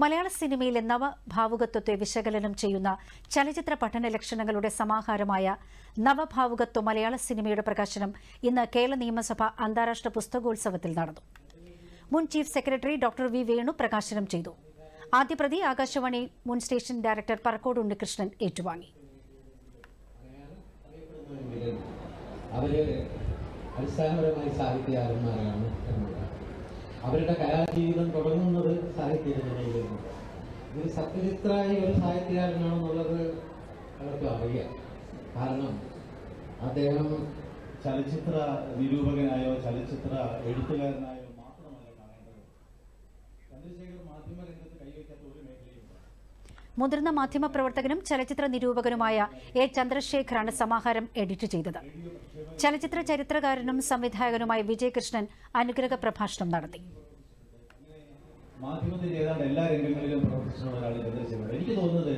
മലയാള സിനിമയിലെ നവഭാവുകത്വത്തെ വിശകലനം ചെയ്യുന്ന ചലച്ചിത്ര പഠന ലക്ഷണങ്ങളുടെ സമാഹാരമായ നവഭാവുകത്വ മലയാള സിനിമയുടെ പ്രകാശനം ഇന്ന് കേരള നിയമസഭ അന്താരാഷ്ട്ര പുസ്തകോത്സവത്തിൽ നടന്നു. മുൻ chief secretary doctor V Venu പ്രകാശനം ചെയ്തു. ആദ്യ പ്രതി ആകാശവാണി മുൻ സ്റ്റേഷൻ ഡയറക്ടർ പറക്കോട് ഉണ്ണികൃഷ്ണൻ ഏറ്റുവാങ്ങി. അവർ അടിസ്ഥാനപരമായി സാഹിത്യകാരന്മാരാണ് എന്നുള്ളതാണ്. അവരുടെ കലാജീവിതം തുടങ്ങുന്നത് സാഹിത്യരചനയിലാണ് ഇതിൽ സത്യജിത്രായി ഒരു സാഹിത്യകാരനാണെന്നുള്ളത് അവർക്ക് അറിയാം. കാരണം അദ്ദേഹം ചലച്ചിത്ര നിരൂപകനായോ ചലച്ചിത്ര എഴുത്തുകാരനായോ മുതിർന്ന മാധ്യമപ്രവർത്തകനും ചലച്ചിത്ര നിരൂപകനുമായ എ ചന്ദ്രശേഖറാണ് സമാഹാരം എഡിറ്റ് ചെയ്തത്. ചലച്ചിത്ര ചരിത്രകാരനും സംവിധായകനുമായ വിജയകൃഷ്ണൻ അനുഗ്രഹ പ്രഭാഷണം നടത്തി. മാധ്യമത്തിന്റെ ഏതാണ്ട് എല്ലാ രംഗങ്ങളിലും പ്രവർത്തിച്ചിട്ടുള്ള ഒരാളാണ് ചന്ദ്രശേഖരൻ എനിക്ക് തോന്നുന്നത്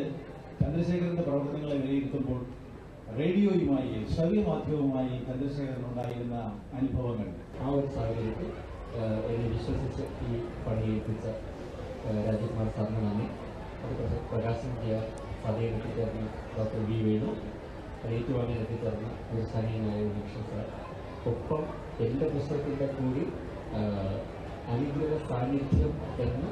ചന്ദ്രശേഖരന്റെ പ്രവർത്തനങ്ങളെ വിലയിരുത്തുമ്പോൾ റേഡിയോയുമായി ശ്രവ്യമാധ്യമവുമായി ചന്ദ്രശേഖരൻ ഉണ്ടായിരുന്ന അനുഭവങ്ങൾ ആ ഒരു സാഹചര്യത്തിൽ എന്നെ വിശ്വസിച്ച് ഈ പണിയെത്തിച്ച ഏഹ്, രാജകുമാർ സാറിന് പ്രകാശനം ചെയ്യാൻ സഭയിൽ എത്തിച്ചേർന്ന ഡോക്ടർ വി വേണു ഏറ്റുവാങ്ങിൽ എത്തിച്ചേർന്ന ഒരു സനീയനായ ഉണ്ണീകൃഷ്ണൻ സാർ. ഒപ്പം എന്റെ പുസ്തകത്തിന്റെ കൂടി അനുഗ്രഹ സാന്നിധ്യം എന്ന